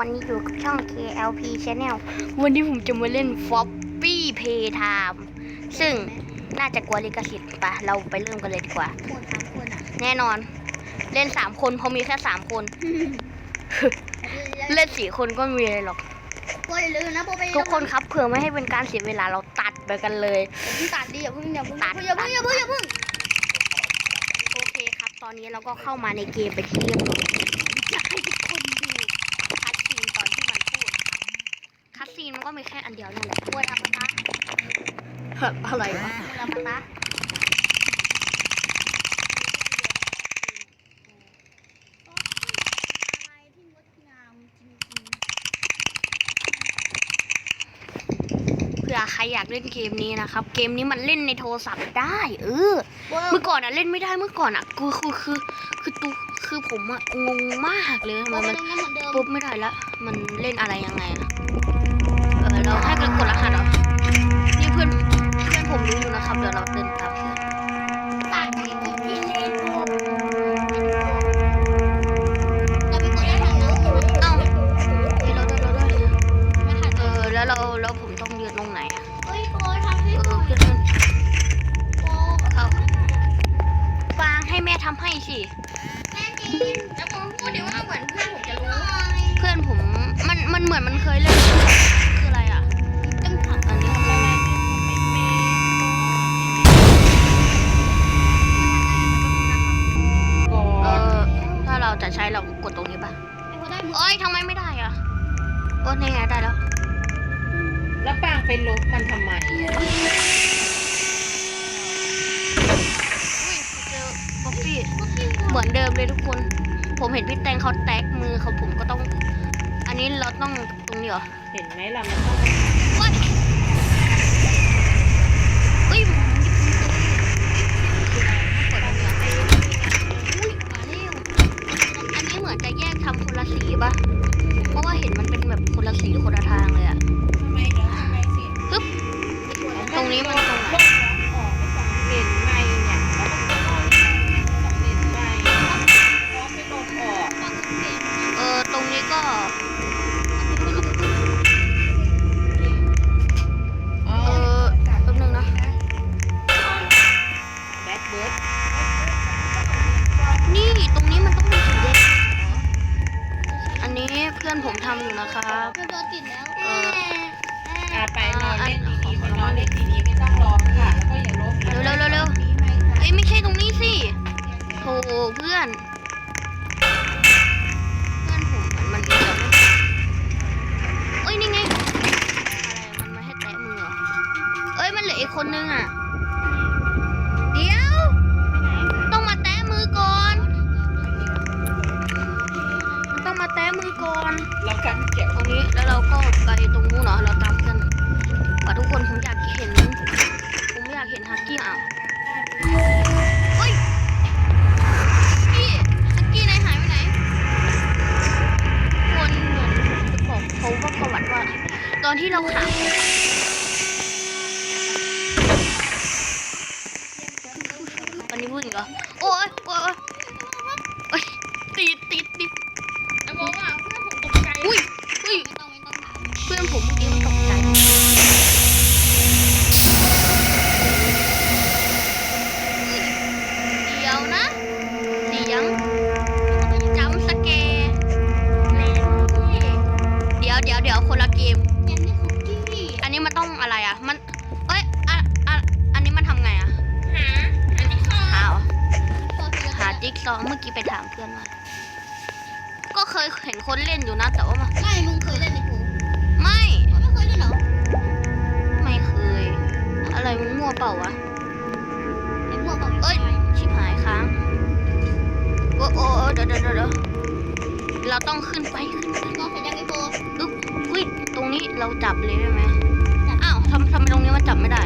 วันนี้อยู่กับช่อง KLP Channel วันนี้ผมจะมาเล่น Floppy Playtime ซึ่งน่าจะกลัวลิขสิทธิ์ปะเราไปเริ่มกันเลยดีกว่า คนสามคนอะแน่นอน เล่น3คนเพราะมีแค่3คน เล่น4คนก็ไม่มีอะไรหรอกโปรอย่าลืมนะโปรไปทุกคนครับเผื่อไม่ให้เป็นการเสียเวลาเราตัดไปกันเลย อย่าเพิ่งตัดดิอย่าเพิ่งอย่าเพิ่งตัด อย่าเพิ่งอย่าเพิ่งอย่าเพิ่งโอเคครับ ตอนนี้เราก็เข้ามาในเกมไปนที่เรียบร้อยอยากให้ทุกคนดูคัดซีนตอนที่มันพูดนะครับคัด ซีนมันก็มีแค่อันเดียวนั่นแหละโปรทำมาตาอะไรวะโปรทำมาตาอะไรที่งดงามจริงเผื่อใครอยากเล่นเกมนี้นะครับ เกมนี้มันเล่นในโทรศัพท์ได้ เออๆโปรเมื่อก่อนอะเล่นไม่ได้เมื่อก่อนอะคือคือคือคือตูคือผมอะงงมากเลยทำโปไมรมันตรงนั้นเหมือนเดิมปุ๊บไม่ได้ละมันเล่นอะไรยังไงอะ เออเราให้กันกดรหัสเหรอนี่เพื่อนเพื่อนผมรู้อยู่นะครับ เดี๋ยวเราเดินตาม เราจะใช้เรากดตรงนี้ปะไอ้คนได้มือเอ้ยทำไมไม่ได้อะโอ้นี่ไงได้แล้ว แล้วปางไปลบมันทำไมอะอุ้ยเจอบ๊อบบี้เหมือนเดิมเลยทุกคน ผมเห็นพี่แตงเขาแตกมือเขาผมก็ต้อง อันนี้เราต้องตรงนี้เหรอเห็นไหมล่ะมันต้องเฮ้ยเฮ้ยผมเปิดตรงนี้เหรออุ้ยมาเร็วอันนี้เหมือนจะแยก ทำคนละสีปะเพราะว่าเห็นมันเป็นแบบคนละสีคนละทางเลยอะทำไมเดี๋ยวทำไมสิปึ๊บตรงนี้มันตรงไหน ตรงนี้แล้วเราก็ไปตรงนู้นเนาะเราตามกันว่าทุกคนผมอยากเห็นผมอยากเห็นฮักกี้อะเฮ้ยพี่ฮักกี้ไหนหายไปไหนคนเหมือนจะบอกเขาว่าประวัติว่าตอนที่เราหาอันนี้พูดอีกเหรอ หาจิ๊กซอว์เมื่อกี้ไปถามเพื่อนมาก็เคยเห็นคนเล่นอยู่นะแต่ว่ามันไม่มึงเคยเล่นในกูไม่เขาไม่เคยเล่นเหรอ ไม่เคย อะไรมันมั่วเปล่าวะไอ้พวกเปล่าเอ้ยชิบหายค้างโอ้โอ้โอ้เดี๋ยวเดี๋ยวเดี๋ยวเดี๋ยวเราต้องขึ้นไปขึ้นไปก็เสร็จยังไอ้โปอึ๊บอุ้ยตรงนี้เราจับเลยได้ไหมอ้าวทำทำไมตรงนี้มันจับไม่ได้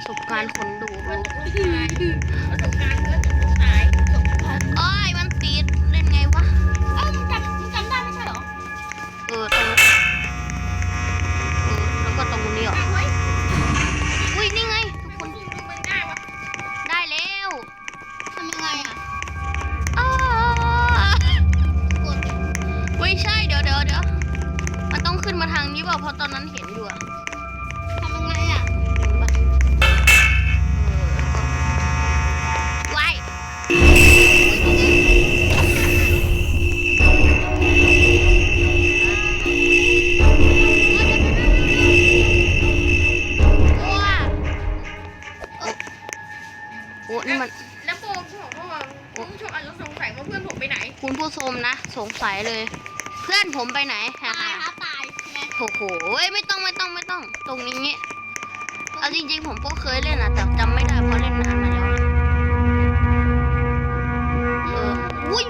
ประสบการณ์คนดูรู้ประสบการณ์เพื่อนตกลูกตายโอ้ยมันติดเล่นไงวะเอ้ามึงจำมึงจำได้ไม่ใช่เหรอเออตรงเออแล้วก็ตรงนี้เหรอเฮ้ยอุ้ยนี่ไงทุกคนนสู้มึงได้วะได้แล้วทำยังไงอะอ้าวกดไม่ใช่เดี๋ยวเดี๋ยวเดี๋ยวมันต้องขึ้นมาทางนี้เปล่าเพราะตอนนั้นเห็นอยู่อะทำยังไงอะ แล้วโกบอกว่าคุณผู้ชมอาจจะสงสัยว่าเพื่อนผมไปไหนคุณผู้ชมนะ สงสัยเลย เพื่อนผมไปไหนฮ่าตายฮ่าฮะตายใช่ไหมโอ้โหเอ้ยไม่ต้องไม่ต้องไม่ต้อง ตรงนี้เอาจริงๆ ผมก็เคยเล่นนะแต่จำไม่ได้เพราะเล่นนานมาแล้วอะเอออุ้ย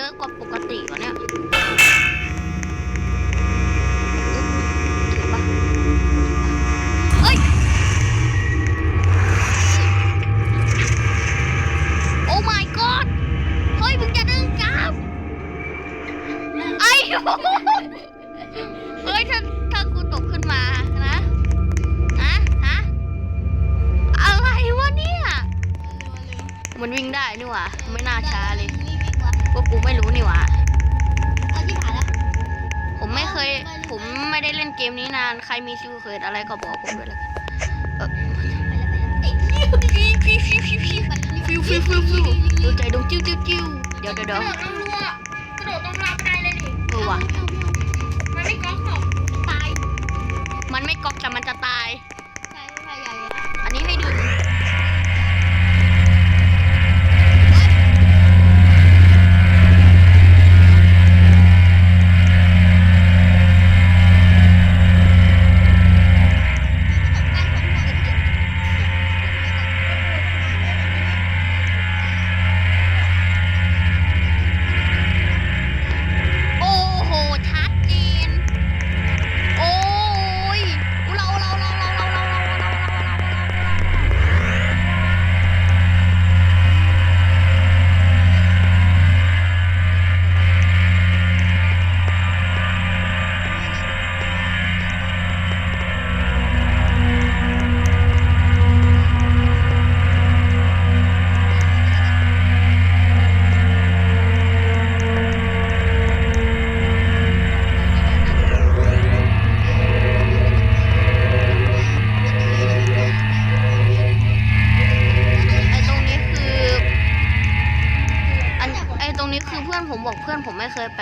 เยอะกว่าปกติวะ เกมนี้นานใครมีซิวเคิดอะไรก็บอกผมด้วยแล้วกันเออฟิวฟิวฟิวฟิวดูใจดงจิ้วจิ้วจิ้วเดี๋ยวเดี๋ยวเดี๋ยวกระโดดลงรัวกระโดดลงราวไปได้เลยดิเออว่ะมันไม่ก๊อกหรอกตาย มันไม่ก๊อกแต่มันจะตาย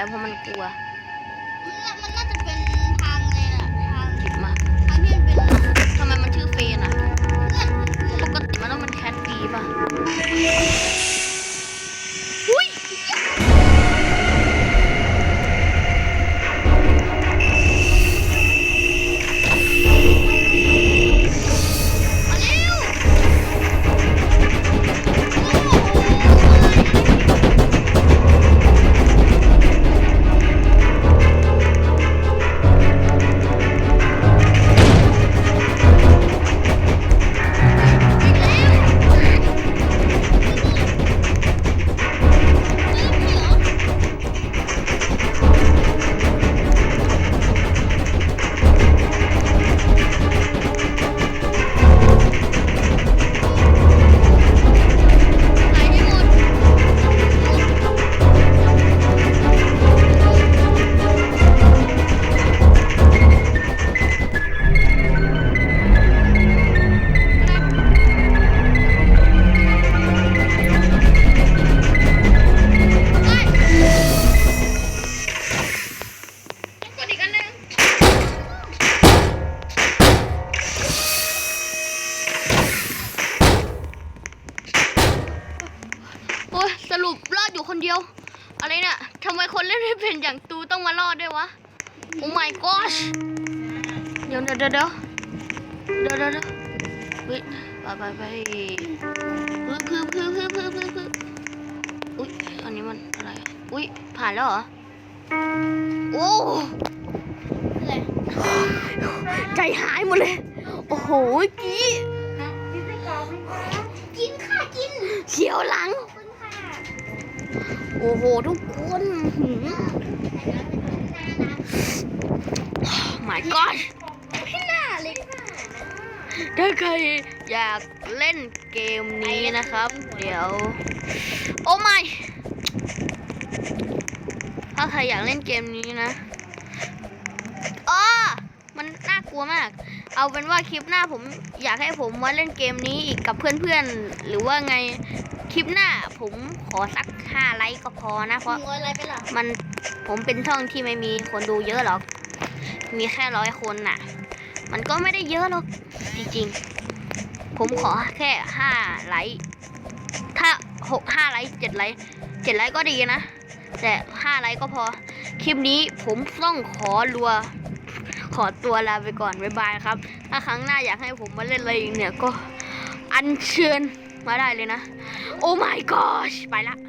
เพราะมันกลัว คนเดียว อะไรเนี่ยทำไมคนเล่นไม่เป็นอย่างตูต้องมารอดด้วยวะ โอ้ my gosh เดี๋ยวเดี๋ยวเดี๋ยวเดี๋ยวเดี๋ยวเดี๋ยวเดี๋ยวเฮ้ยไปไปไปพึ่งพึ่งพึ่งพึ่งพึ่งพึ่งพึ่งอุ้ยอันนี้มันอะไร อุ้ยผ่านแล้วเหรอ โอ้อะไรใจหายหมดเลย โอ้โหกี้กินค่ะกินเขียวหลังขอบคุณค่ะ โอ้โห ทุกคนหืม my gosh พี่หน้าเลยค่ะถ้าใครอยากเล่นเกมนี้นะครับ เดี๋ยว โอ้ไม่ถ้าใครอยากเล่นเกมนี้นะอ๋อมันน่ากลัวมาก เอาเป็นว่าคลิปหน้าผมอยากให้ผมมาเล่นเกมนี้อีกกับเพื่อนๆ หรือว่าไงคลิปหน้าผมขอสัก ห้าไลค์ก็พอนะ เพราะมึงอะไรไปล่ะมันผมเป็นช่องที่ไม่มีคนดูเยอะหรอก มีแค่ร้อยคนน่ะ มันก็ไม่ได้เยอะหรอก จริงๆ ผมขอแค่ห้าไลค์ถ้าหกห้าไลค์เจ็ดไลค์เจ็ดไลค์ก็ดีนะ แต่ห้าไลค์ก็พอ คลิปนี้ผมต้องขอรัว ขอตัวลาไปก่อน บ๊ายบายครับ ถ้าครั้งหน้าอยากให้ผมมาเล่นอะไรอีกเนี่ยก็อัญเชิญมาได้เลยนะ โอ้ my gosh ไปละ